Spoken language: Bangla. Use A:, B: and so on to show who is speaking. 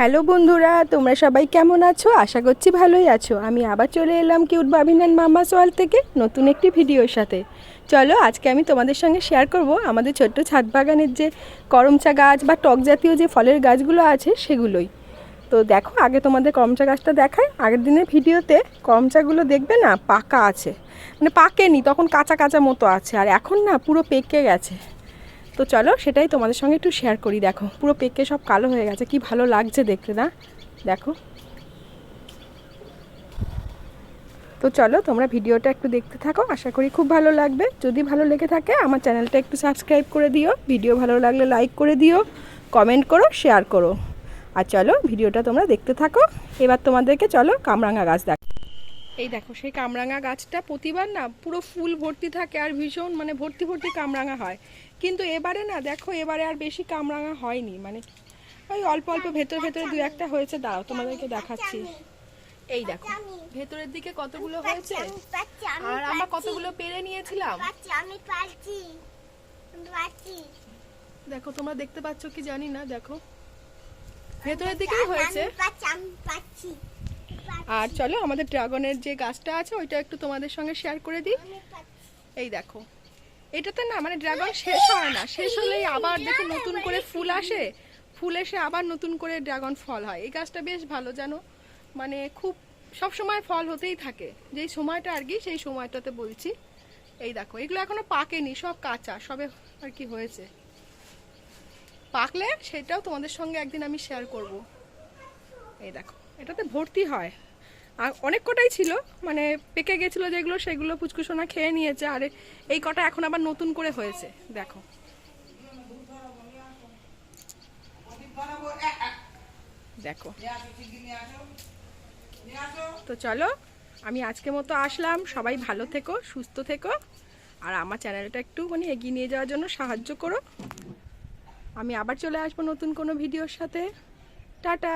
A: হ্যালো বন্ধুরা, তোমরা সবাই কেমন আছো? আশা করছি ভালোই আছো। আমি আবার চলে এলাম কিউট বাবিনান মামা সোয়াল থেকে নতুন একটি ভিডিওর সাথে। চলো, আজকে আমি তোমাদের সঙ্গে শেয়ার করব আমাদের ছোট্ট ছাদ বাগানের যে করমচা গাছ বা টক জাতীয় যে ফলের গাছগুলো আছে সেগুলোই। তো দেখো, আগে তোমাদের করমচা গাছটা দেখায় আগের দিনের ভিডিওতে করমচাগুলো দেখবে না, পাকা আছে। মানে পাকেনি, তখন কাঁচা কাঁচা মতো আছে। আর এখন না পুরো পেকে গেছে। তো চলো সেটাই তোমাদের সঙ্গে একটু শেয়ার করি, দেখো। পুরো পেকে সব কালো হয়ে গেছে, কি ভালো লাগছে দেখতে না? দেখো। তো চলো তোমরা ভিডিওটা একটু দেখতে থাকো, আশা করি খুব ভালো লাগবে। যদি ভালো লেগে থাকে, আমার চ্যানেলটা একটু সাবস্ক্রাইব করে দিও, ভিডিও ভালো লাগলে লাইক করে দিও কমেন্ট করো শেয়ার করো। আর চলো ভিডিওটা তোমরা দেখতে থাকো। এবার তোমাদেরকে চলো কামরাঙা গাছ দেখ এই দেখো, সেই কামরাঙা গাছটা প্রতিবার না পুরো ফুল ভর্তি থাকে আর ভীষণ মানে ভর্তি ভর্তি কামরাঙা হয়। কিন্তু এবারে না দেখো, এবারে আর বেশি কামরাঙা হয়নি মানে ওই অল্প অল্প ভেতর ভেতরে দু একটা হয়েছে। দাঁড়াও, তোমাদেরকে দেখাচ্ছি। এই দেখো, ভেতরের দিকে কতগুলো হয়েছে? আর আমরা কতগুলো পেরে নিয়েছিলাম?
B: আমি পাচ্ছি
A: দেখো, তোমরা দেখতে পাচ্ছ কি জানি না, দেখো। ভেতরের দিকেই হয়েছে। আর চলো, আমাদের ড্রাগনের যে গাছটা আছে, ওইটা একটু তোমাদের সঙ্গে শেয়ার করে দিই। এই দেখো, এটাতে না মানে ড্রাগন শেষ হয় না, শেষ হলেই আবার দেখো নতুন করে ফুল আসে, ফুল এসে আবার নতুন করে ড্রাগন ফল হয়। এই গাছটা বেশ ভালো জানো মানে খুব সব সময় ফল হতেই থাকে, যেই সময়টা আর কি, সেই সময়টাতে বলছি। এই দেখো, এগুলো এখনও পাকেনি, সব কাঁচা, সবে আর কি হয়েছে। পাকলে সেটাও তোমাদের সঙ্গে একদিন আমি শেয়ার করব। এই দেখো। এটাতে ভর্তি হয়। আর অনেক কটাই ছিল মানে পেকে গেছিল যেগুলো, সেগুলো পুচকুসোনা খেয়ে নিয়েছে, আর এই কটা এখন আবার নতুন করে হয়েছে, দেখো। দেখো। তো চলো, আমি আজকে মতো আসলাম, সবাই ভালো থেকো, সুস্থ থেকো, আর আমার চ্যানেলটা একটু মানে এগিয়ে নিয়ে যাওয়ার জন্য সাহায্য করো। আমি আবার চলে আসব নতুন কোনো ভিডিওর সাথে। টাটা!